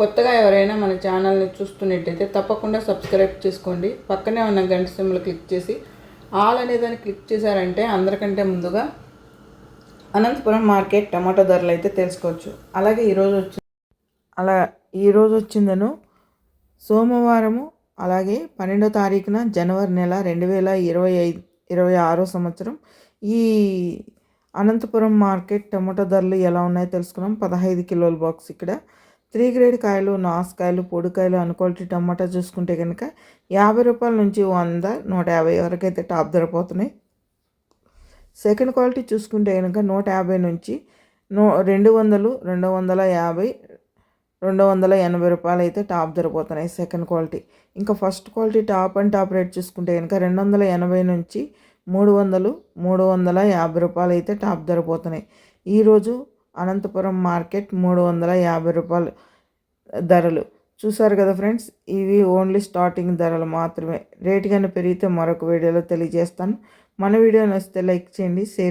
కొత్తగా ఎవరైనా మన ఛానల్ని చూస్తున్నట్టయితే తప్పకుండా సబ్స్క్రైబ్ చేసుకోండి. పక్కనే ఉన్న గంట సింబల్ క్లిక్ చేసి ఆల్ అనే దాన్ని క్లిక్ చేశారంటే అందరికంటే ముందుగా అనంతపురం మార్కెట్ టమాటో ధరలు అయితే తెలుసుకోవచ్చు. అలాగే ఈరోజు వచ్చి అలా ఈరోజు వచ్చిందను సోమవారము అలాగే పన్నెండో తారీఖున జనవరి నెల రెండు వేల ఇరవై ఐదు ఇరవై ఆరో సంవత్సరం. ఈ అనంతపురం మార్కెట్ టమాటో ధరలు ఎలా ఉన్నాయో తెలుసుకున్నాం. పదహైదు కిలోల బాక్స్ ఇక్కడ. త్రీ గ్రేడ్ కాయలు నాసుకాయలు పొడికాయలు అనుకోల్టీ టమాటా చూసుకుంటే కనుక యాభై రూపాయల నుంచి వంద నూట యాభై వరకు అయితే టాప్ ధర పోతున్నాయి. సెకండ్ క్వాలిటీ చూసుకుంటే కనుక నూట యాభై నుంచి నూ రెండు వందలు రెండు వందల యాభై రెండు వందల ఎనభై రూపాయలు అయితే టాప్ ధరపోతున్నాయి సెకండ్ క్వాలిటీ. ఇంకా first quality top and top rate చూసుకుంటే కనుక రెండు వందల ఎనభై నుంచి మూడు వందలు మూడు వందల యాభై రూపాయలు అయితే టాప్ ధరపోతున్నాయి ఈరోజు అనంతపురం మార్కెట్ మూడు వందల యాభై రూపాయలు ధరలు. చూసారు కదా ఫ్రెండ్స్ ఇవి ఓన్లీ స్టార్టింగ్ ధరలు మాత్రమే. రేటు కానీ పెరిగితే మరొక వీడియోలో తెలియజేస్తాను. మన వీడియో నచ్చితే లైక్ చేయండి షేర్